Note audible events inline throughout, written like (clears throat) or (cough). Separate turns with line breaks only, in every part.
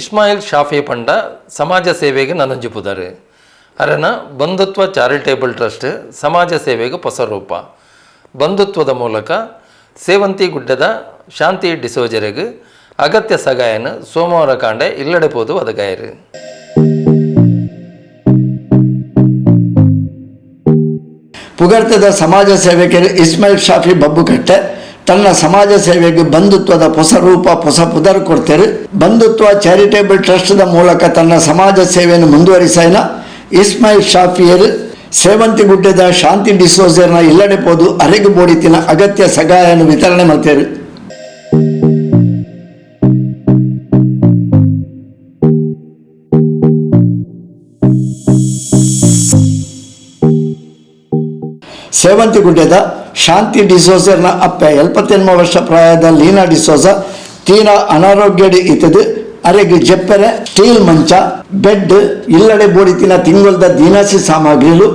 ಇಸ್ಮಾಯಿಲ್ ಶಾಫಿ ಪಂಡ ಸಮಾಜ ಸೇವೆಗೆ ನನಂಜಿಪುದಾರೆ ಅರೆನ ಬಂಧುತ್ವ ಚಾರಿಟೇಬಲ್ ಟ್ರಸ್ಟ್, ಸಮಾಜ ಸೇವೆಗೆ ಹೊಸ ರೂಪ ಬಂಧುತ್ವದ ಮೂಲಕ ಸೇವಂತಿ ಗುಡ್ಡದ ಶಾಂತಿ ಡಿಸೋಜರೆಗೆ ಅಗತ್ಯ ಸಗಾಯನ ಸೋಮವಾರ ಕಾಂಡೆ ಇಲ್ಲಡೆ ಪೋದು
ಪುಗರ್ತದ ಸಮಾಜ ಸೇವೆಗೆ ಇಸ್ಮಾಯಿಲ್ ಶಾಫಿ ಬಬ್ಬುಕಟ್ಟೆ ತನ್ನ ಸಮಾಜ ಸೇವೆಗೆ ಬಂಧುತ್ವದ ಹೊಸ ರೂಪ ಹೊಸ ಪುದರ್ ಕೊಡ್ತಾರೆ. ಬಂಧುತ್ವ ಚಾರಿಟೇಬಲ್ ಟ್ರಸ್ಟ್ದ ಮೂಲಕ ತನ್ನ ಸಮಾಜ ಸೇವೆಯನ್ನು ಮುಂದುವರಿಸಾಯನ ಇಸ್ಮಾಯಿಲ್ ಸೇವಂತಿ ಗುಡ್ಡದ ಶಾಂತಿ ಡಿಸೋಜರ್ನ ಇಲ್ಲಡೆ ಪೋದು ಅರೆಗು ಬೋಡಿತಿನ ಅಗತ್ಯ ಸಹಾಯವನ್ನು ವಿತರಣೆ ಮಾಡ್ತಾರೆ. ಸೇವಂತಿಗುಡ್ಡದ ಶಾಂತಿ ಡಿಸೋಜರ್ನ ಅಪ್ಪೆ ಎಲ್ಪತ್ತೆನ್ಮ ವರ್ಷ ಪ್ರಾಯದ ಲೀನಾ ಡಿಸೋಜ ತೀರಾ ಅನಾರೋಗ್ಯಡಿ ಇತದು ಅರೆಗೆ ಜೆಪ್ಪರೆ ಸ್ಟೀಲ್ ಮಂಚ, ಬೆಡ್, ಇಲ್ಲಡೆ ಬೋಡಿತಿನ ತಿಂಗಳದ ದಿನಸಿ ಸಾಮಗ್ರಿಲು,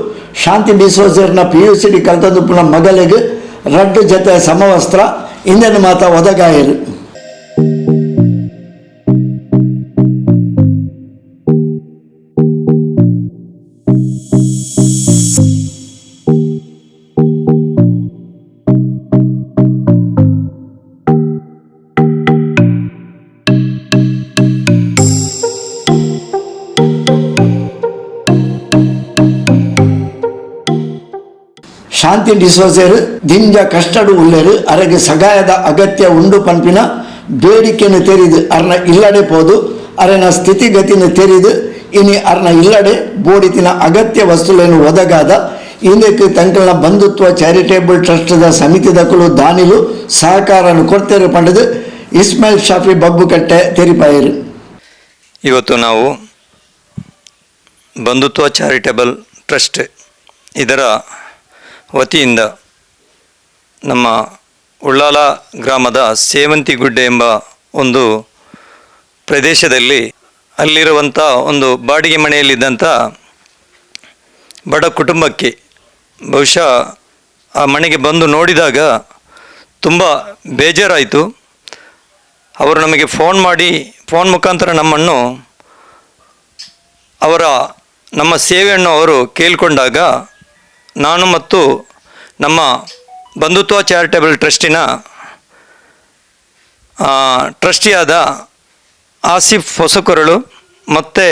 ಶಾಂತಿ ಡಿಸೋಜರ್ನ ಪಿ ಯು ಸಿ ಡಿ ಕಲ್ತದುಪ್ಪನ ಮಗಲಿಗೆ, ರಡ್ಡು ಜೊತೆ ಸಮವಸ್ತ್ರ ಇಂದನ ಮಾತ ಒದಗಾಯರು. ಶಾಂತಿ ಡಿಸೋಜರ್, ದಿಂಜ ಕಷ್ಟಡು ಉಳ್ಳೆರು ಅರೆಗೆ ಸಗಾಯದ ಅಗತ್ಯ ಉಂಡು ಪಂಪಿನ ಬೇಡಿಕೆಯನ್ನು ತೆರೆದು ಅರ್ನ ಇಲ್ಲಡೆ ಪೋದು, ಅರೆನ ಸ್ಥಿತಿಗತಿಯನ್ನು ತೆರೆದು, ಇನಿ ಅರ್ನ ಇಲ್ಲಡೆ ಬೋಡಿತಿನ ಅಗತ್ಯ ವಸ್ತುಗಳನ್ನು ಒದಗಾದ ಇಂದಕ್ಕೆ ತಂಕಲ್ನ ಬಂಧುತ್ವ ಚಾರಿಟೇಬಲ್ ಟ್ರಸ್ಟ್ದ ಸಮಿತಿದಕ್ಕಲು ದಾನಿಲು ಸಹಕಾರನು ಕೊಡ್ತೇರು ಪಂಡದು, ಇಸ್ಮಾಯಿಲ್ ಶಾಫಿ ಬಬ್ಬುಕಟ್ಟೆ ತೆರಿಪಾಯರು.
ಇವತ್ತು ನಾವು ಬಂಧುತ್ವ ಚಾರಿಟೇಬಲ್ ಟ್ರಸ್ಟ್ ಇದರ ವತಿಯಿಂದ ನಮ್ಮ ಉಳ್ಳಾಲ ಗ್ರಾಮದ ಸೇವಂತಿಗುಡ್ಡೆ ಎಂಬ ಒಂದು ಪ್ರದೇಶದಲ್ಲಿ ಅಲ್ಲಿರುವಂಥ ಒಂದು ಬಾಡಿಗೆ ಮನೆಯಲ್ಲಿದ್ದಂಥ ಬಡ ಕುಟುಂಬಕ್ಕೆ ಬಹುಶಃ ಆ ಮನೆಗೆ ಬಂದು ನೋಡಿದಾಗ ತುಂಬ ಬೇಜಾರಾಯಿತು. ಅವರು ನಮಗೆ ಫೋನ್ ಮಾಡಿ, ಫೋನ್ ಮುಖಾಂತರ ನಮ್ಮನ್ನು ಅವರ, ನಮ್ಮ ಸೇವೆಯನ್ನು ಅವರು ಕೇಳಿಕೊಂಡಾಗ ನಾನು ಮತ್ತು ನಮ್ಮ ಬಂಧುತ್ವ ಚಾರಿಟೇಬಲ್ ಟ್ರಸ್ಟಿನ ಟ್ರಸ್ಟಿಯಾದ ಆಸಿಫ್ ಹೊಸಕೊರಳು ಮತ್ತು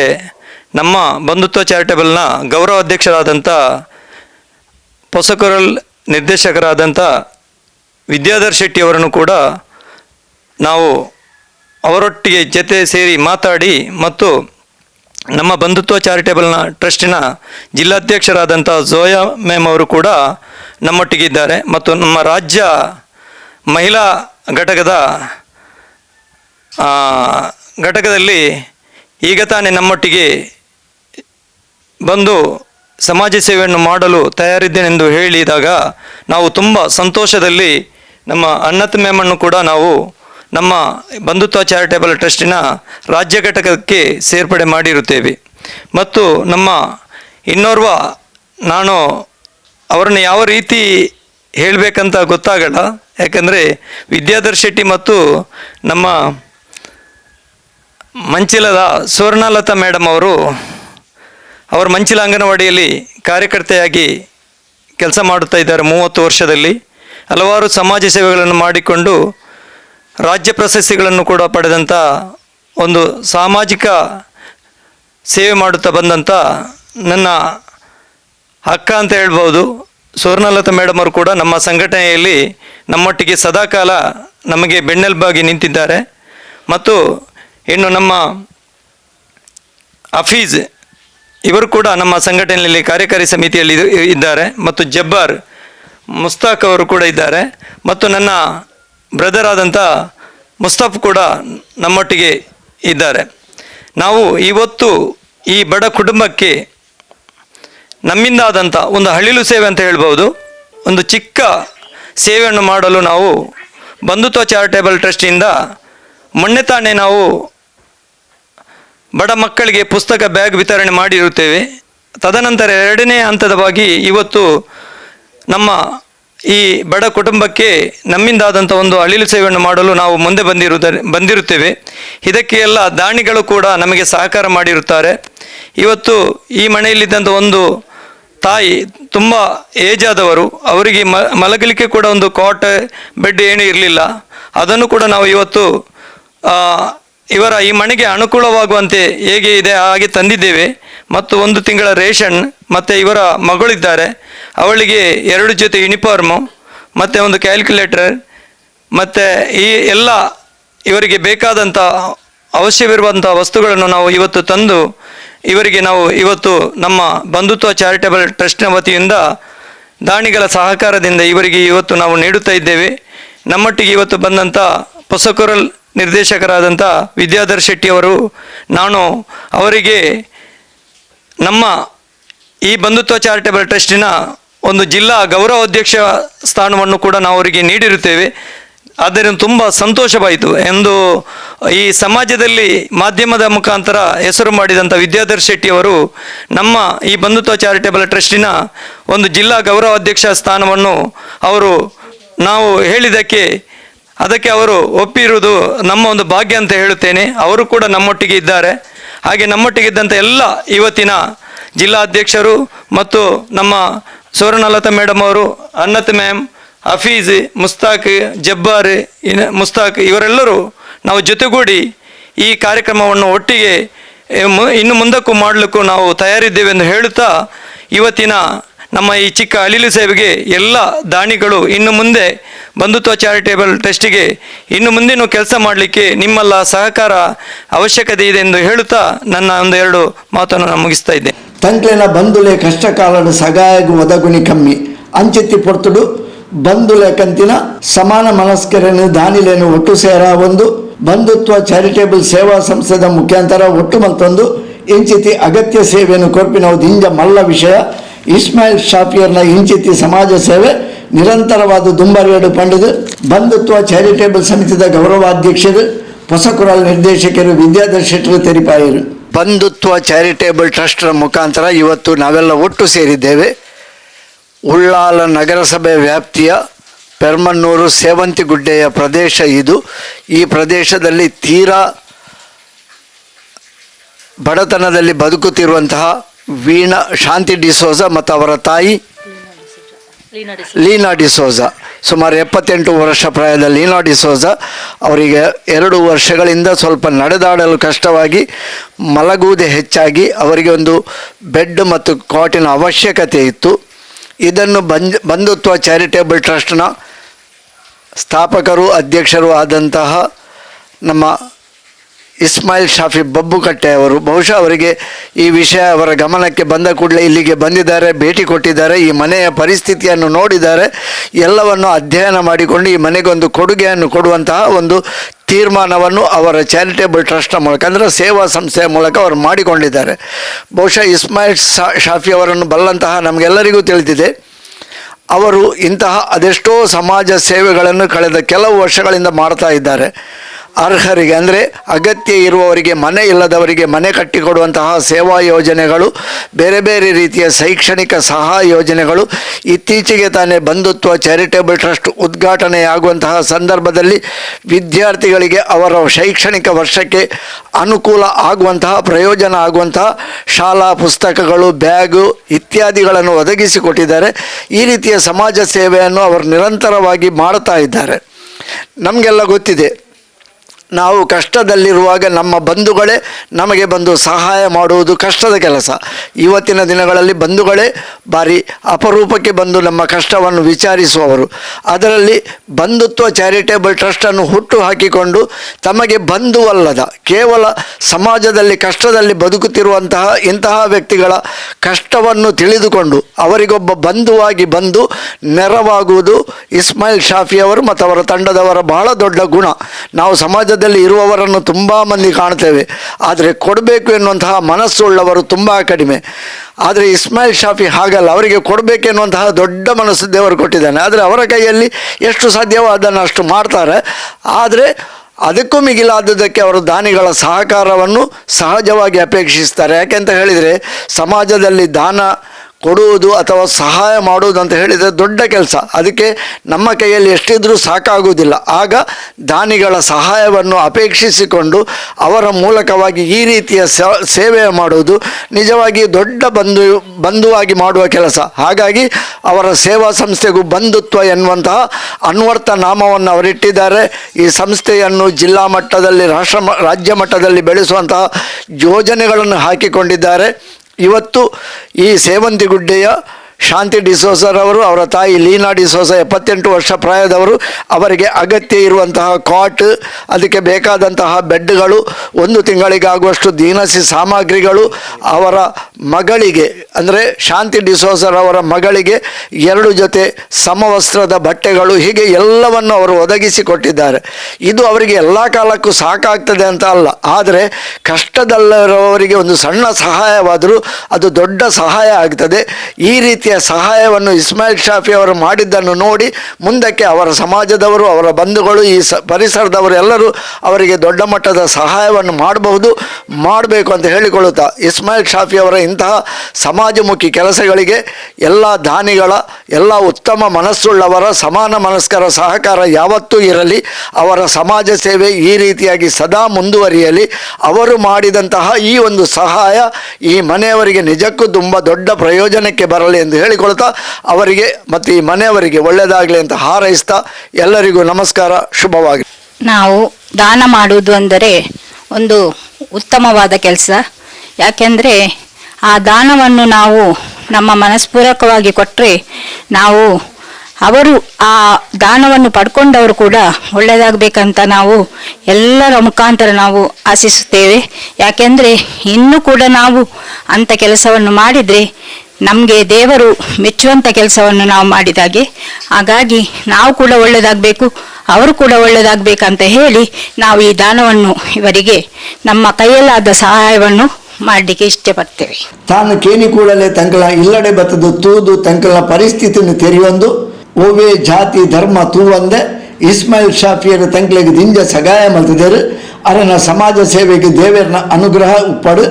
ನಮ್ಮ ಬಂಧುತ್ವ ಚಾರಿಟೇಬಲ್ನ ಗೌರವ ಅಧ್ಯಕ್ಷರಾದಂಥ ಹೊಸಕೊರಲ್ ನಿರ್ದೇಶಕರಾದಂಥ ವಿದ್ಯಾಧರ್ ಶೆಟ್ಟಿ ಅವರನ್ನು ಕೂಡ ನಾವು ಅವರೊಟ್ಟಿಗೆ ಜೊತೆ ಸೇರಿ ಮಾತಾಡಿ ಮತ್ತು ನಮ್ಮ ಬಂಧುತ್ವ ಚಾರಿಟೇಬಲ್ನ ಟ್ರಸ್ಟಿನ ಜಿಲ್ಲಾಧ್ಯಕ್ಷರಾದಂಥ ಜೋಯಾ ಮ್ಯಾಮ್ ಅವರು ಕೂಡ ನಮ್ಮೊಟ್ಟಿಗಿದ್ದಾರೆ ಮತ್ತು ನಮ್ಮ ರಾಜ್ಯ ಮಹಿಳಾ ಘಟಕದ ಘಟಕದಲ್ಲಿ ಈಗ ತಾನೇ ನಮ್ಮೊಟ್ಟಿಗೆ ಬಂದು ಸಮಾಜ ಸೇವೆಯನ್ನು ಮಾಡಲು ತಯಾರಿದ್ದೇನೆಂದು ಹೇಳಿದಾಗ ನಾವು ತುಂಬ ಸಂತೋಷದಲ್ಲಿ ನಮ್ಮ ಅನ್ನತ್ ಮ್ಯಾಮನ್ನು ಕೂಡ ನಾವು ನಮ್ಮ ಬಂಧುತ್ವ ಚಾರಿಟೇಬಲ್ ಟ್ರಸ್ಟಿನ ರಾಜ್ಯ ಘಟಕಕ್ಕೆ ಸೇರ್ಪಡೆ ಮಾಡಿರುತ್ತೇವೆ. ಮತ್ತು ನಮ್ಮ ಇನ್ನೋರ್ವ ನಾನು ಅವರನ್ನು ಯಾವ ರೀತಿ ಹೇಳಬೇಕಂತ ಗೊತ್ತಾಗಲ್ಲ. ಯಾಕಂದರೆ ವಿದ್ಯಾಧರ್ ಶೆಟ್ಟಿ ಮತ್ತು ನಮ್ಮ ಮಂಚಿಲದ ಸುವರ್ಣಲತಾ ಮೇಡಮ್ ಅವರು ಅವರು ಮಂಚಿಲ ಅಂಗನವಾಡಿಯಲ್ಲಿ ಕಾರ್ಯಕರ್ತೆಯಾಗಿ ಕೆಲಸ ಮಾಡುತ್ತಾ ಇದ್ದಾರೆ ಮೂವತ್ತು ವರ್ಷದಲ್ಲಿ. ಹಲವಾರು ಸಮಾಜ ಸೇವೆಗಳನ್ನು ಮಾಡಿಕೊಂಡು ರಾಜ್ಯ ಪ್ರಶಸ್ತಿಗಳನ್ನು ಕೂಡ ಪಡೆದಂಥ ಒಂದು ಸಾಮಾಜಿಕ ಸೇವೆ ಮಾಡುತ್ತಾ ಬಂದಂಥ ನನ್ನ ಅಕ್ಕ ಅಂತ ಹೇಳ್ಬೋದು. ಸುವರ್ಣಲತಾ ಮೇಡಮ್ ಅವರು ಕೂಡ ನಮ್ಮ ಸಂಘಟನೆಯಲ್ಲಿ ನಮ್ಮೊಟ್ಟಿಗೆ ಸದಾಕಾಲ ನಮಗೆ ಬೆನ್ನೆಲುಬಾಗಿ ನಿಂತಿದ್ದಾರೆ. ಮತ್ತು ಇನ್ನು ನಮ್ಮ ಹಫೀಜ್ ಇವರು ಕೂಡ ನಮ್ಮ ಸಂಘಟನೆಯಲ್ಲಿ ಕಾರ್ಯಕಾರಿ ಸಮಿತಿಯಲ್ಲಿ ಇದು- ಇದ್ದಾರೆ. ಮತ್ತು ಜಬ್ಬಾರ್ ಮುಸ್ತಾಕ್ ಅವರು ಕೂಡ ಇದ್ದಾರೆ. ಮತ್ತು ನನ್ನ ಬ್ರದರ್ ಆದಂಥ ಮುಸ್ತಫ್ ಕೂಡ ನಮ್ಮೊಟ್ಟಿಗೆ ಇದ್ದಾರೆ. ನಾವು ಇವತ್ತು ಈ ಬಡ ಕುಟುಂಬಕ್ಕೆ ನಮ್ಮಿಂದ ಆದಂಥ ಒಂದು ಹಳಿಲು ಸೇವೆ ಅಂತ ಹೇಳ್ಬೋದು ಒಂದು ಚಿಕ್ಕ ಸೇವೆಯನ್ನು ಮಾಡಲು ನಾವು ಬಂಧುತ್ವ ಚಾರಿಟೇಬಲ್ ಟ್ರಸ್ಟಿಂದ ಮೊನ್ನೆ ತಾನೇ ನಾವು ಬಡ ಮಕ್ಕಳಿಗೆ ಪುಸ್ತಕ ಬ್ಯಾಗ್ ವಿತರಣೆ ಮಾಡಿರುತ್ತೇವೆ. ತದನಂತರ ಎರಡನೇ ಹಂತದವಾಗಿ ಇವತ್ತು ನಮ್ಮ ಈ ಬಡ ಕುಟುಂಬಕ್ಕೆ ನಮ್ಮಿಂದಾದಂಥ ಒಂದು ಅಳಿಲು ಸೇವೆಯನ್ನು ಮಾಡಲು ನಾವು ಮುಂದೆ ಬಂದಿರುವುದ ಬಂದಿರುತ್ತೇವೆ. ಇದಕ್ಕೆ ಎಲ್ಲ ದಾಣಿಗಳು ಕೂಡ ನಮಗೆ ಸಹಕಾರ ಮಾಡಿರುತ್ತಾರೆ. ಇವತ್ತು ಈ ಮನೆಯಲ್ಲಿದ್ದಂಥ ಒಂದು ತಾಯಿ ತುಂಬ ಏಜ್ ಆದವರು, ಅವರಿಗೆ ಮ, ಮಲಗಲಿಕ್ಕೆ ಕೂಡ ಒಂದು ಕಾಟ್, ಬೆಡ್ ಏನೂ ಇರಲಿಲ್ಲ. ಅದನ್ನು ಕೂಡ ನಾವು ಇವತ್ತು ಇವರ ಈ ಮನೆಗೆ ಅನುಕೂಲವಾಗುವಂತೆ ಹೇಗೆ ಇದೆ ಹಾಗೆ ತಂದಿದ್ದೇವೆ. ಮತ್ತು ಒಂದು ತಿಂಗಳ ರೇಷನ್ ಮತ್ತು ಇವರ ಮಗಳಿದ್ದಾರೆ. ಅವಳಿಗೆ ಎರಡು ಜೊತೆ ಯೂನಿಫಾರ್ಮು ಮತ್ತು ಒಂದು ಕ್ಯಾಲ್ಕುಲೇಟರ್ ಮತ್ತು ಈ ಎಲ್ಲ ಇವರಿಗೆ ಬೇಕಾದಂಥ ಅವಶ್ಯವಿರುವಂಥ ವಸ್ತುಗಳನ್ನು ನಾವು ಇವತ್ತು ತಂದು, ಇವರಿಗೆ ನಾವು ಇವತ್ತು ನಮ್ಮ ಬಂಧುತ್ವ ಚಾರಿಟಬಲ್ ಟ್ರಸ್ಟ್ನ ವತಿಯಿಂದ ದಾಣಿಗಳ ಸಹಕಾರದಿಂದ ಇವರಿಗೆ ಇವತ್ತು ನಾವು ನೀಡುತ್ತಾ ಇದ್ದೇವೆ. ನಮ್ಮೊಟ್ಟಿಗೆ ಇವತ್ತು ಬಂದಂಥ ಪೊಸಕೊರಲ್ ನಿರ್ದೇಶಕರಾದಂಥ ವಿದ್ಯಾಧರ್ ಶೆಟ್ಟಿಯವರು ನಾನು ಅವರಿಗೆ ನಮ್ಮ ಈ ಬಂಧುತ್ವ ಚಾರಿಟಬಲ್ ಟ್ರಸ್ಟಿನ ಒಂದು ಜಿಲ್ಲಾ ಗೌರವ ಅಧ್ಯಕ್ಷ ಸ್ಥಾನವನ್ನು ಕೂಡ ನಾವು ಅವರಿಗೆ ನೀಡಿರುತ್ತೇವೆ. ಆದ್ದರಿಂದ ತುಂಬ ಸಂತೋಷವಾಯಿತು ಎಂದು ಈ ಸಮಾಜದಲ್ಲಿ ಮಾಧ್ಯಮದ ಮುಖಾಂತರ ಹೆಸರು ಮಾಡಿದಂಥ ವಿದ್ಯಾಧರ್ ಶೆಟ್ಟಿಯವರು ನಮ್ಮ ಈ ಬಂಧುತ್ವ ಚಾರಿಟೇಬಲ್ ಟ್ರಸ್ಟಿನ ಒಂದು ಜಿಲ್ಲಾ ಗೌರವ ಅಧ್ಯಕ್ಷ ಸ್ಥಾನವನ್ನು ಅವರು ನಾವು ಹೇಳಿದ್ದಕ್ಕೆ, ಅದಕ್ಕೆ ಅವರು ಒಪ್ಪಿರುವುದು ನಮ್ಮ ಒಂದು ಭಾಗ್ಯ ಅಂತ ಹೇಳುತ್ತೇನೆ. ಅವರು ಕೂಡ ನಮ್ಮೊಟ್ಟಿಗೆ ಇದ್ದಾರೆ. ಹಾಗೆ ನಮ್ಮೊಟ್ಟಿಗಿದ್ದಂಥ ಎಲ್ಲ ಇವತ್ತಿನ ಜಿಲ್ಲಾಧ್ಯಕ್ಷರು ಮತ್ತು ನಮ್ಮ ಸುವರ್ಣಲತಾ ಮೇಡಮ್ ಅವರು, ಅನ್ನತ್ ಮ್ಯಾಮ್, ಹಫೀಜ್, ಮುಸ್ತಾಕ್, ಜಬ್ಬಾರ್, ಇನ್ ಮುಸ್ತಾಕ್ ಇವರೆಲ್ಲರೂ ನಾವು ಜೊತೆಗೂಡಿ ಈ ಕಾರ್ಯಕ್ರಮವನ್ನು ಒಟ್ಟಿಗೆ ಇನ್ನು ಮುಂದಕ್ಕೂ ಮಾಡಲಿಕ್ಕೂ ನಾವು ತಯಾರಿದ್ದೇವೆ ಎಂದು ಹೇಳುತ್ತಾ ಇವತ್ತಿನ ನಮ್ಮ ಈ ಚಿಕ್ಕ ಅಳಿಲು ಸೇವೆಗೆ ಎಲ್ಲ ದಾನಿಗಳು ಇನ್ನು ಮುಂದೆ ಬಂಧುತ್ವ ಚಾರಿಟೇಬಲ್ ಟ್ರಸ್ಟಿಗೆ ಇನ್ನು ಮುಂದೇನು ಕೆಲಸ ಮಾಡಲಿಕ್ಕೆ ನಿಮ್ಮೆಲ್ಲ ಸಹಕಾರ ಅವಶ್ಯಕತೆ ಇದೆ ಎಂದು ಹೇಳುತ್ತಾ ನನ್ನ ಒಂದು ಎರಡು ಮಾತನ್ನು ನಾನು ಮುಗಿಸ್ತಾ ಇದ್ದೆ
ತಂಕ್ಲೆನ ಕಷ್ಟ ಕಷ್ಟಕಾಲದ ಸಗಾಯಗು ಒದಗುಣಿ ಕಮ್ಮಿ. ಅಂಚೆತ್ತಿ ಪೊರ್ತುಡು, ಬಂಧುಲೆ ಕಂತಿನ ಸಮಾನ ಮನಸ್ಕರನ್ನು ದಾನಿಲೇನು ಒಟ್ಟು ಸೇರ ಒಂದು. ಬಂಧುತ್ವ ಚಾರಿಟೇಬಲ್ ಸೇವಾ ಸಂಸ್ಥೆದ ಮುಖಾಂತರ ಒಟ್ಟು ಮತ್ತೊಂದು. ಇಂಚಿತಿ ಅಗತ್ಯ ಸೇವೆಯನ್ನು ಕೊರ್ಪಿನವು ದಿಂಜ ಮಲ್ಲ ವಿಷಯ. ಇಸ್ಮಾಯಿಲ್ ಶಾಫಿಯರ್ನ ಇಂಚಿತಿ ಸಮಾಜ ಸೇವೆ ನಿರಂತರವಾದ ದುಂಬರಿಯಡು ಪಂಡಿದು ಬಂಧುತ್ವ ಚಾರಿಟೇಬಲ್ ಸಮಿತಿದ ಗೌರವಾಧ್ಯಕ್ಷರು ಹೊಸಕುರಲ್ ನಿರ್ದೇಶಕರು, ವಿದ್ಯಾಧರ್ ಶೆಟ್ಟರು, ತೆರಿಪಾಯರು. ಬಂಧುತ್ವ ಚಾರಿಟೇಬಲ್ ಟ್ರಸ್ಟ್ರ ಮುಖಾಂತರ ಇವತ್ತು ನಾವೆಲ್ಲ ಒಟ್ಟು ಸೇರಿದ್ದೇವೆ. ಉಳ್ಳಾಲ ನಗರಸಭೆ ವ್ಯಾಪ್ತಿಯ ಪೆರ್ಮನ್ನೂರು ಸೇವಂತಿಗುಡ್ಡೆಯ ಪ್ರದೇಶ ಇದು. ಈ ಪ್ರದೇಶದಲ್ಲಿ ತೀರಾ ಬಡತನದಲ್ಲಿ ಬದುಕುತ್ತಿರುವಂತಹ ವೀಣಾ ಶಾಂತಿ ಡಿಸೋಜ ಮತ್ತು ಅವರ ತಾಯಿ ಲೀನಾ ಡಿಸೋಜ ಸುಮಾರು ಎಪ್ಪತ್ತೆಂಟು ವರ್ಷ ಪ್ರಾಯದ ಲೀನಾ ಡಿಸೋಜ ಅವರಿಗೆ ಎರಡು ವರ್ಷಗಳಿಂದ ಸ್ವಲ್ಪ ನಡೆದಾಡಲು ಕಷ್ಟವಾಗಿ ಮಲಗುವುದೇ ಹೆಚ್ಚಾಗಿ ಅವರಿಗೆ ಒಂದು ಬೆಡ್ ಮತ್ತು ಕಾಟಿನ ಅವಶ್ಯಕತೆ ಇತ್ತು. ಇದನ್ನು ಬಂಜ್ ಬಂಧುತ್ವ ಚಾರಿಟೇಬಲ್ ಟ್ರಸ್ಟ್ನ ಸ್ಥಾಪಕರು ಅಧ್ಯಕ್ಷರು ಆದಂತಹ ನಮ್ಮ ಇಸ್ಮಾಯಿಲ್ ಶಾಫಿ ಬಬ್ಬುಕಟ್ಟೆ ಅವರು ಬಹುಶಃ ಅವರಿಗೆ ಈ ವಿಷಯ ಅವರ ಗಮನಕ್ಕೆ ಬಂದ ಕೂಡಲೇ ಇಲ್ಲಿಗೆ ಬಂದಿದ್ದಾರೆ, ಭೇಟಿ ಕೊಟ್ಟಿದ್ದಾರೆ, ಈ ಮನೆಯ ಪರಿಸ್ಥಿತಿಯನ್ನು ನೋಡಿದ್ದಾರೆ, ಎಲ್ಲವನ್ನು ಅಧ್ಯಯನ ಮಾಡಿಕೊಂಡು ಈ ಮನೆಗೊಂದು ಕೊಡುಗೆಯನ್ನು ಕೊಡುವಂತಹ ಒಂದು ತೀರ್ಮಾನವನ್ನು ಅವರ ಚಾರಿಟೇಬಲ್ ಟ್ರಸ್ಟ್ನ ಮೂಲಕ ಅಂದರೆ ಸೇವಾ ಸಂಸ್ಥೆಯ ಮೂಲಕ ಅವರು ಮಾಡಿಕೊಂಡಿದ್ದಾರೆ. ಬಹುಶಃ ಇಸ್ಮಾಯಿಲ್ ಶಾಫಿ ಅವರನ್ನು ಬಲ್ಲಂತಹ ನಮಗೆಲ್ಲರಿಗೂ ತಿಳಿದಿದೆ, ಅವರು ಇಂತಹ ಅದೆಷ್ಟೋ ಸಮಾಜ ಸೇವೆಗಳನ್ನು ಕಳೆದ ಕೆಲವು ವರ್ಷಗಳಿಂದ ಮಾಡ್ತಾ ಇದ್ದಾರೆ. ಅರ್ಹರಿಗೆ ಅಂದರೆ ಅಗತ್ಯ ಇರುವವರಿಗೆ, ಮನೆ ಇಲ್ಲದವರಿಗೆ ಮನೆ ಕಟ್ಟಿಕೊಡುವಂತಹ ಸೇವಾ ಯೋಜನೆಗಳು, ಬೇರೆ ಬೇರೆ ರೀತಿಯ ಶೈಕ್ಷಣಿಕ ಸಹಾಯ ಯೋಜನೆಗಳು ಇತ್ತೀಚೆಗೆ ತಾನೇ ಬಂಧುತ್ವ ಚಾರಿಟೇಬಲ್ ಟ್ರಸ್ಟ್ ಉದ್ಘಾಟನೆಯಾಗುವಂತಹ ಸಂದರ್ಭದಲ್ಲಿ ವಿದ್ಯಾರ್ಥಿಗಳಿಗೆ ಅವರ ಶೈಕ್ಷಣಿಕ ವರ್ಷಕ್ಕೆ ಅನುಕೂಲ ಆಗುವಂತಹ, ಪ್ರಯೋಜನ ಆಗುವಂತಹ ಶಾಲಾ ಪುಸ್ತಕಗಳು, ಬ್ಯಾಗು ಇತ್ಯಾದಿಗಳನ್ನು ಒದಗಿಸಿಕೊಟ್ಟಿದ್ದಾರೆ. ಈ ರೀತಿಯ ಸಮಾಜ ಸೇವೆಯನ್ನು ಅವರು ನಿರಂತರವಾಗಿ ಮಾಡ್ತಾ ಇದ್ದಾರೆ. ನಮಗೆಲ್ಲ ಗೊತ್ತಿದೆ ನಾವು ಕಷ್ಟದಲ್ಲಿರುವಾಗ ನಮ್ಮ ಬಂಧುಗಳೇ ನಮಗೆ ಬಂದು ಸಹಾಯ ಮಾಡುವುದು ಕಷ್ಟದ ಕೆಲಸ. ಇವತ್ತಿನ ದಿನಗಳಲ್ಲಿ ಬಂಧುಗಳೇ ಭಾರಿ ಅಪರೂಪಕ್ಕೆ ಬಂದು ನಮ್ಮ ಕಷ್ಟವನ್ನು ವಿಚಾರಿಸುವವರು. ಅದರಲ್ಲಿ ಬಂಧುತ್ವ ಚಾರಿಟೇಬಲ್ ಟ್ರಸ್ಟನ್ನು ಹುಟ್ಟು ಹಾಕಿಕೊಂಡು ತಮಗೆ ಬಂಧುವಲ್ಲದ, ಕೇವಲ ಸಮಾಜದಲ್ಲಿ ಕಷ್ಟದಲ್ಲಿ ಬದುಕುತ್ತಿರುವಂತಹ ಇಂತಹ ವ್ಯಕ್ತಿಗಳ ಕಷ್ಟವನ್ನು ತಿಳಿದುಕೊಂಡು ಅವರಿಗೊಬ್ಬ ಬಂಧುವಾಗಿ ಬಂದು ನೆರವಾಗುವುದು ಇಸ್ಮಾಯಿಲ್ ಶಾಫಿ ಅವರು ಮತ್ತು ಅವರ ತಂಡದವರ ಬಹಳ ದೊಡ್ಡ ಗುಣ. ನಾವು ಸಮಾಜದಲ್ಲಿ ಇರುವವರನ್ನು ತುಂಬ ಮಂದಿ ಕಾಣ್ತೇವೆ ಆದರೆ ಕೊಡಬೇಕು ಎನ್ನುವಂತಹ ಮನಸ್ಸುಳ್ಳವರು ತುಂಬ ಕಡಿಮೆ. ಆದರೆ ಇಸ್ಮಾಯಿಲ್ ಶಾಫಿ ಹಾಗಲ್ಲ, ಅವರಿಗೆ ಕೊಡಬೇಕೆನ್ನುವಂತಹ ದೊಡ್ಡ ಮನಸ್ಸು ದೇವರು ಕೊಟ್ಟಿದ್ದಾನೆ. ಆದರೆ ಅವರ ಕೈಯಲ್ಲಿ ಎಷ್ಟು ಸಾಧ್ಯವೋ ಅದನ್ನು ಅಷ್ಟು ಮಾಡ್ತಾರೆ. ಆದರೆ ಅದಕ್ಕೂ ಮಿಗಿಲಾದದ್ದಕ್ಕೆ ಅವರು ದಾನಿಗಳ ಸಹಕಾರವನ್ನು ಸಹಜವಾಗಿ ಅಪೇಕ್ಷಿಸ್ತಾರೆ. ಯಾಕೆಂತ ಹೇಳಿದರೆ, ಸಮಾಜದಲ್ಲಿ ದಾನ ಕೊಡುವುದು ಅಥವಾ ಸಹಾಯ ಮಾಡುವುದು ಅಂತ ಹೇಳಿದರೆ ದೊಡ್ಡ ಕೆಲಸ. ಅದಕ್ಕೆ ನಮ್ಮ ಕೈಯಲ್ಲಿ ಎಷ್ಟಿದ್ರೂ ಸಾಕಾಗುವುದಿಲ್ಲ. ಆಗ ದಾನಿಗಳ ಸಹಾಯವನ್ನು ಅಪೇಕ್ಷಿಸಿಕೊಂಡು ಅವರ ಮೂಲಕವಾಗಿ ಈ ರೀತಿಯ ಸೇವೆ ಮಾಡುವುದು ನಿಜವಾಗಿ ದೊಡ್ಡ ಬಂಧು ಬಂಧುವಾಗಿ ಮಾಡುವ ಕೆಲಸ. ಹಾಗಾಗಿ ಅವರ ಸೇವಾ ಸಂಸ್ಥೆಗೂ ಬಂಧುತ್ವ ಎನ್ನುವಂತಹ ಅನ್ವರ್ಥ ನಾಮವನ್ನು ಅವರಿಟ್ಟಿದ್ದಾರೆ. ಈ ಸಂಸ್ಥೆಯನ್ನು ಜಿಲ್ಲಾ ಮಟ್ಟದಲ್ಲಿ, ರಾಷ್ಟ್ರ ರಾಜ್ಯ ಮಟ್ಟದಲ್ಲಿ ಬೆಳೆಸುವಂತಹ ಯೋಜನೆಗಳನ್ನು ಹಾಕಿಕೊಂಡಿದ್ದಾರೆ. ಇವತ್ತು ಈ ಸೇವಂತಿಗುಡ್ಡೆಯ ಶಾಂತಿ ಡಿಸೋಸರವರು ಅವರ ತಾಯಿ ಲೀನಾ ಡಿಸೋಸ ಎಪ್ಪತ್ತೆಂಟು ವರ್ಷ ಪ್ರಾಯದವರು, ಅವರಿಗೆ ಅಗತ್ಯ ಇರುವಂತಹ ಕಾಟ್, ಅದಕ್ಕೆ ಬೇಕಾದಂತಹ ಬೆಡ್ಗಳು, ಒಂದು ತಿಂಗಳಿಗಾಗುವಷ್ಟು ದಿನಸಿ ಸಾಮಗ್ರಿಗಳು ಅವರ ಮಗಳಿಗೆ, ಅಂದರೆ ಶಾಂತಿ ಡಿಸೋಸರ್ ಅವರ ಮಗಳಿಗೆ ಎರಡು ಜೊತೆ ಸಮವಸ್ತ್ರದ ಬಟ್ಟೆಗಳು, ಹೀಗೆ ಎಲ್ಲವನ್ನು ಅವರು ಒದಗಿಸಿಕೊಟ್ಟಿದ್ದಾರೆ. ಇದು ಅವರಿಗೆ ಎಲ್ಲ ಕಾಲಕ್ಕೂ ಸಾಕಾಗ್ತದೆ ಅಂತ ಅಲ್ಲ. ಆದರೆ ಕಷ್ಟದಲ್ಲಿರುವವರಿಗೆ ಒಂದು ಸಣ್ಣ ಸಹಾಯವಾದರೂ ಅದು ದೊಡ್ಡ ಸಹಾಯ ಆಗ್ತದೆ. ಈ ರೀತಿಯ ಸಹಾಯವನ್ನು ಇಸ್ಮಾಯಿಲ್ ಶಾಫಿ ಅವರು ಮಾಡಿದ್ದನ್ನು ನೋಡಿ ಮುಂದಕ್ಕೆ ಅವರ ಸಮಾಜದವರು, ಅವರ ಬಂಧುಗಳು, ಈ ಪರಿಸರದವರು ಎಲ್ಲರೂ ಅವರಿಗೆ ದೊಡ್ಡ ಮಟ್ಟದ ಸಹಾಯವನ್ನು ಮಾಡಬಹುದು, ಮಾಡಬೇಕು ಅಂತ ಹೇಳಿಕೊಳ್ಳುತ್ತಾ ಇಸ್ಮಾಯಿಲ್ ಶಾಫಿ ಅವರ ಇಂತಹ ಸಮಾಜಮುಖಿ ಕೆಲಸಗಳಿಗೆ ಎಲ್ಲ ದಾನಿಗಳ, ಎಲ್ಲ ಉತ್ತಮ ಮನಸ್ಸುಳ್ಳವರ ಸಮಾನ ಮನಸ್ಕರ ಸಹಕಾರ ಯಾವತ್ತೂ ಇರಲಿ, ಅವರ ಸಮಾಜ ಸೇವೆ ಈ ರೀತಿಯಾಗಿ ಸದಾ ಮುಂದುವರಿಯಲಿ, ಅವರು ಮಾಡಿದಂತಹ ಈ ಒಂದು ಸಹಾಯ ಈ ಮನೆಯವರಿಗೆ ನಿಜಕ್ಕೂ ತುಂಬ ದೊಡ್ಡ ಪ್ರಯೋಜನಕ್ಕೆ ಬರಲಿ ಎಂದು ಹೇಳಿಕೊಳ್ತಾ ಅವರಿಗೆ ಮತ್ತು ಈ ಮನೆಯವರಿಗೆ ಒಳ್ಳೆಯದಾಗಲಿ ಅಂತ ಹಾರೈಸ್ತಾ ಎಲ್ಲರಿಗೂ ನಮಸ್ಕಾರ, ಶುಭವಾಗಲಿ.
ನಾವು ದಾನ ಮಾಡುವುದು ಅಂದರೆ ಒಂದು ಉತ್ತಮವಾದ ಕೆಲಸ. ಯಾಕೆಂದರೆ ಆ ದಾನವನ್ನು ನಾವು ನಮ್ಮ ಮನಸ್ಪೂರ್ವಕವಾಗಿ ಕೊಟ್ಟರೆ ನಾವು ಅವರು ಆ ದಾನವನ್ನು ಪಡ್ಕೊಂಡವರು ಕೂಡ ಒಳ್ಳೆಯದಾಗಬೇಕಂತ ನಾವು ಎಲ್ಲರ ಮುಖಾಂತರ ನಾವು ಆಶಿಸುತ್ತೇವೆ. ಯಾಕೆಂದರೆ ಇನ್ನೂ ಕೂಡ ನಾವು ಅಂಥ ಕೆಲಸವನ್ನು ಮಾಡಿದರೆ ನಮಗೆ ದೇವರು ಮೆಚ್ಚುವಂಥ ಕೆಲಸವನ್ನು ನಾವು ಮಾಡಿದಾಗೆ, ಹಾಗಾಗಿ ನಾವು ಕೂಡ ಒಳ್ಳೆಯದಾಗಬೇಕು ಅವರು ಕೂಡ ಒಳ್ಳೆಯದಾಗಬೇಕಂತ ಹೇಳಿ ನಾವು ಈ ದಾನವನ್ನು ಇವರಿಗೆ, ನಮ್ಮ ಕೈಯಲ್ಲಾದ ಸಹಾಯವನ್ನು ಮಾಡಲಿಕ್ಕೆ ಇಷ್ಟಪಡ್ತೇವೆ.
ತಾನು ಕೇನಿ ಕೂಡಲೇ ತಂಕಲ, ಇಲ್ಲಡೆ ಬತ್ತದು ತೂದು ತಂಕಲ ಪರಿಸ್ಥಿತಿಯನ್ನು ತೆರೆಯೊಂದು, ಓವೇ ಜಾತಿ ಧರ್ಮ ತೂವಂದೆ, ಇಸ್ಮಾಯಿಲ್ ಶಾಫಿಯರ ತಂಕ್ಲೆಗೆ ದಿಂಜ ಸಗಾಯ ಮಲ್ತಿದ್ದರು ಅರನ ಸಮಾಜ ಸೇವೆಗೆ ದೇವರನ ಅನುಗ್ರಹ ಉಪ್ಪಡು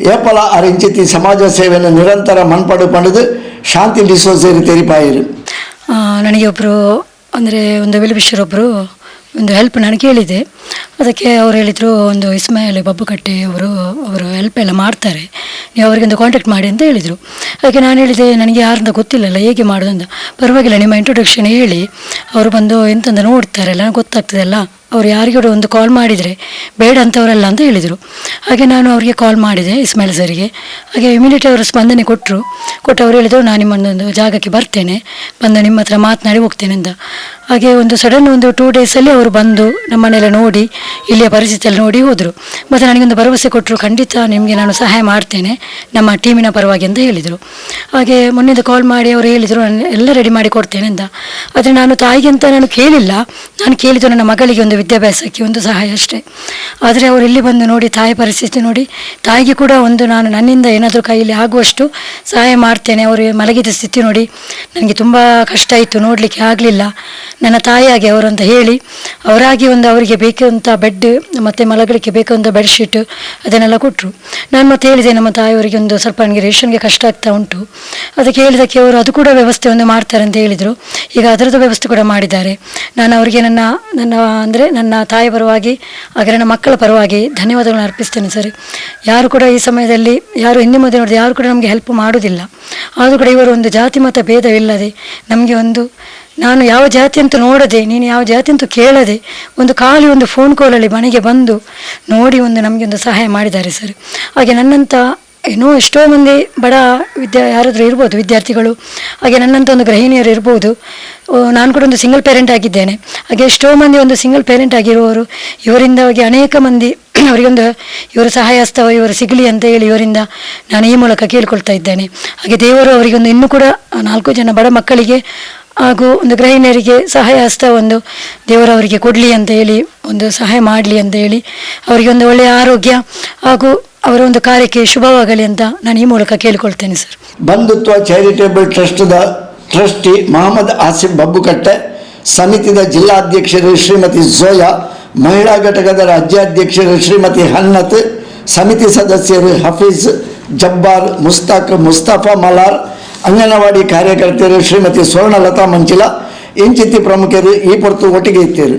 ಏಪಲ ಅರಿಂಚಿತಿ ಸಮಾಜ ಸೇವೆಯನ್ನು ನಿರಂತರ ಮನ್ಪಡು ಪಡೆದು ಶಾಂತಿ ಡಿಸೋಸೇರಿ ತೆರಿಪಾಯಿರು.
ಆ, ನನಗೆ ಒಬ್ಬರು ಅಂದರೆ ಒಂದು ಒಬ್ಬರು ಒಂದು ಹೆಲ್ಪ್ ನಾನು ಕೇಳಿದೆ. ಅದಕ್ಕೆ ಅವ್ರು ಹೇಳಿದರು ಒಂದು ಇಸ್ಮಾಯಿಲ್ ಬಬ್ಬುಕಟ್ಟೆ ಅವರು ಅವರು ಹೆಲ್ಪ್ ಎಲ್ಲ ಮಾಡ್ತಾರೆ. ನೀವು ಅವರಿಗೊಂದು ಕಾಂಟ್ಯಾಕ್ಟ್ ಮಾಡಿ ಅಂತ ಹೇಳಿದರು. ಅದಕ್ಕೆ ನಾನು ಹೇಳಿದೆ ನನಗೆ ಯಾರಿಂದ ಗೊತ್ತಿಲ್ಲಲ್ಲ ಹೇಗೆ ಮಾಡೋದು? ಅಂತ. ಪರವಾಗಿಲ್ಲ ನಿಮ್ಮ ಇಂಟ್ರೊಡಕ್ಷನ್ ಹೇಳಿ. ಅವರು ಬಂದು ಎಂತಂದ ನೋಡ್ತಾರಲ್ಲ ಗೊತ್ತಾಗ್ತದೆ ಗೊತ್ತಾಗ್ತದಲ್ಲ. ಅವ್ರು ಯಾರಿಗೂ ಒಂದು ಕಾಲ್ ಮಾಡಿದರೆ ಬೇಡ ಅಂತವರಲ್ಲ ಅಂತ ಹೇಳಿದರು. ಹಾಗೆ ನಾನು ಅವರಿಗೆ ಕಾಲ್ ಮಾಡಿದೆ ಇಸ್ಮಾಯಿಲ್ ಸರಿಗೆ ಹಾಗೆ ಇಮಿಡಿಯೇಟ್ ಅವರು ಸ್ಪಂದನೆ ಕೊಟ್ಟರು ಕೊಟ್ಟು ಅವರು ಹೇಳಿದರು, ನಾನು ನಿಮ್ಮೊಂದೊಂದು ಜಾಗಕ್ಕೆ ಬರ್ತೇನೆ. ಬಂದು ನಿಮ್ಮ ಹತ್ರ ಮಾತನಾಡಿ ಹೋಗ್ತೇನೆ ಅಂತ. ಹಾಗೆ ಒಂದು ಸಡನ್ ಒಂದು ಟೂ ಡೇಸಲ್ಲಿ ಅವರು ಬಂದು ನಮ್ಮನೆಲ್ಲ ನೋಡಿ, ಇಲ್ಲಿಯ ಪರಿಸ್ಥಿತಿಯಲ್ಲಿ ನೋಡಿ ಹೋದರು. ಮತ್ತು ನನಗೊಂದು ಭರವಸೆ ಕೊಟ್ಟರು ಖಂಡಿತ ನಿಮಗೆ ನಾನು ಸಹಾಯ ಮಾಡ್ತೇನೆ, ನಮ್ಮ ಟೀಮಿನ ಪರವಾಗಿ ಅಂತ ಹೇಳಿದರು. ಹಾಗೆ ಮೊನ್ನೆದು ಕಾಲ್ ಮಾಡಿ ಅವರು ಹೇಳಿದರು, ನಾನು ಎಲ್ಲ ರೆಡಿ ಮಾಡಿ ಕೊಡ್ತೇನೆ ಅಂತ. ಆದರೆ ನಾನು ತಾಯಿಗೆ ಅಂತ ನಾನು ಕೇಳಿಲ್ಲ. ನಾನು ಕೇಳಿದ್ದು ನನ್ನ ಮಗಳಿಗೆ ಒಂದು ವಿದ್ಯಾಭ್ಯಾಸಕ್ಕೆ ಒಂದು ಸಹಾಯ ಅಷ್ಟೇ. ಆದರೆ ಅವರು ಇಲ್ಲಿ ಬಂದು ನೋಡಿ, ತಾಯಿ ಪರಿಸ್ಥಿತಿ ನೋಡಿ, ತಾಯಿಗೆ ಕೂಡ ಒಂದು ನಾನು ನನ್ನಿಂದ ಏನಾದರೂ ಕೈಯಲ್ಲಿ ಆಗುವಷ್ಟು ಸಹಾಯ ಮಾಡ್ತೇನೆ. ಅವರು ಮಲಗಿದ ಸ್ಥಿತಿ ನೋಡಿ, ನನಗೆ ತುಂಬ ಕಷ್ಟ ಇತ್ತು ನೋಡಲಿಕ್ಕೆ ಆಗಲಿಲ್ಲ. ನನ್ನ ತಾಯಿಯಾಗಿ ಅವರು ಅಂತ ಹೇಳಿ, ಅವರಾಗಿ ಒಂದು ಅವರಿಗೆ ಬೇಕಂತ ಬೆಡ್ ಮತ್ತು ಮಲಗಲಿಕ್ಕೆ ಬೇಕಂತ ಬೆಡ್ಶೀಟ್ ಅದನ್ನೆಲ್ಲ ಕೊಟ್ಟರು ನಾನು ಮತ್ತೆ ಹೇಳಿದೆ, ನಮ್ಮ ತಾಯಿಯವರಿಗೆ ಒಂದು ಸ್ವಲ್ಪ ನನಗೆ ರೇಷನ್ಗೆ ಕಷ್ಟ ಆಗ್ತಾ ಉಂಟು. ಅದಕ್ಕೆ ಹೇಳಿದಕ್ಕೆ ಅವರು ಅದು ಕೂಡ ವ್ಯವಸ್ಥೆ ಒಂದು ಮಾಡ್ತಾರೆ ಅಂತ ಹೇಳಿದರು. ಈಗ ಅದರದ್ದು ವ್ಯವಸ್ಥೆ ಕೂಡ ಮಾಡಿದ್ದಾರೆ. ನಾನು ಅವರಿಗೆ ನನ್ನ ನನ್ನ ಅಂದರೆ ನನ್ನ ತಾಯಿ ಪರವಾಗಿ ಹಾಗೆ ನನ್ನ ಮಕ್ಕಳ ಪರವಾಗಿ ಧನ್ಯವಾದಗಳನ್ನು ಅರ್ಪಿಸ್ತೇನೆ ಸರ್. ಯಾರು ಕೂಡ ಈ ಸಮಯದಲ್ಲಿ, ಯಾರು ಹಿಂದೆ ಮುಂದೆ ನೋಡಿದ್ರೆ ಯಾರು ಕೂಡ ನಮಗೆ ಹೆಲ್ಪ್ ಮಾಡೋದಿಲ್ಲ ಆದರೂ ಕೂಡ ಇವರು ಒಂದು ಜಾತಿ ಮತ ಭೇದವಿಲ್ಲದೆ ನಮಗೆ ಒಂದು, ನಾನು ಯಾವ ಜಾತಿ ಅಂತೂ ನೋಡದೆ, ನೀನು ಯಾವ ಜಾತಿ ಅಂತೂ ಕೇಳದೆ ಒಂದು ಖಾಲಿ ಒಂದು ಫೋನ್ ಕಾಲಲ್ಲಿ ಮನೆಗೆ ಬಂದು ನೋಡಿ ಒಂದು ನಮಗೆ ಒಂದು ಸಹಾಯ ಮಾಡಿದ್ದಾರೆ ಸರ್. ಹಾಗೆ ನನ್ನಂಥ ಇನ್ನೂ ಎಷ್ಟೋ ಮಂದಿ ಬಡ ವಿದ್ಯಾ, ಯಾರಾದರೂ ಇರ್ಬೋದು ವಿದ್ಯಾರ್ಥಿಗಳು, ಹಾಗೆ ನನ್ನಂಥ ಒಂದು ಗೃಹಿಣಿಯರು ಇರ್ಬೋದು ನಾನು ಕೂಡ ಒಂದು ಸಿಂಗಲ್ ಪೇರೆಂಟ್ ಆಗಿದ್ದೇನೆ. ಹಾಗೆ ಎಷ್ಟೋ ಮಂದಿ ಒಂದು ಸಿಂಗಲ್ ಪೇರೆಂಟ್ ಆಗಿರುವವರು ಇವರಿಂದಾಗಿ ಅನೇಕ ಮಂದಿ (clears throat) ಅವರಿಗೊಂದು ಇವರ ಸಹಾಯ ಹಸ್ತವ, ಇವರು ಸಿಗಲಿ ಅಂತ ಹೇಳಿ ಇವರಿಂದ ನಾನು ಈ ಮೂಲಕ ಕೇಳಿಕೊಳ್ತಾ ಇದ್ದೇನೆ. ಹಾಗೆ ದೇವರು ಅವರಿಗೊಂದು ಇನ್ನೂ ಕೂಡ ನಾಲ್ಕು ಜನ ಬಡ ಮಕ್ಕಳಿಗೆ ಹಾಗೂ ಒಂದು ಗೃಹಿಣಿಯರಿಗೆ ಸಹಾಯ ಹಸ್ತ ಒಂದು ದೇವರವರಿಗೆ ಕೊಡಲಿ ಅಂತ ಹೇಳಿ ಒಂದು ಸಹಾಯ ಮಾಡಲಿ ಅಂತ ಹೇಳಿ ಅವರಿಗೆ ಒಂದು ಒಳ್ಳೆಯ ಆರೋಗ್ಯ ಹಾಗೂ ಅವರ ಒಂದು ಕಾರ್ಯಕ್ಕೆ ಶುಭವಾಗಲಿ ಅಂತ ನಾನು ಈ ಮೂಲಕ ಕೇಳಿಕೊಳ್ತೇನೆ, ಸರ್.
ಬಂಧುತ್ವ ಚಾರಿಟೇಬಲ್ ಟ್ರಸ್ಟ್ದ ಟ್ರಸ್ಟಿ ಮಹಮ್ಮದ್ ಆಸಿಫ್ ಬಬ್ಬುಕಟ್ಟೆ, ಸಮಿತಿದ ಜಿಲ್ಲಾಧ್ಯಕ್ಷರು ಶ್ರೀಮತಿ ಝೋಯಾ ಮಹಿಳಾ ಘಟಕದ ರಾಜ್ಯಾಧ್ಯಕ್ಷರು ಶ್ರೀಮತಿ ಹನ್ನತ್, ಸಮಿತಿ ಸದಸ್ಯರು ಹಫೀಜ್ ಜಬ್ಬಾರ್, ಮುಸ್ತಾಕ್ ಮುಸ್ತಫಾ ಮಲಾರ್, ಅಂಗನವಾಡಿ ಕಾರ್ಯಕರ್ತೆಯರು ಶ್ರೀಮತಿ ಸ್ವರ್ಣಲತಾ ಮಂಚಿಲ ಇಂಚಿತಿ ಪ್ರಮುಖರು ಈ ಪೊರ್ತು ಒಟ್ಟಿಗೆ ಇತ್ತೇರು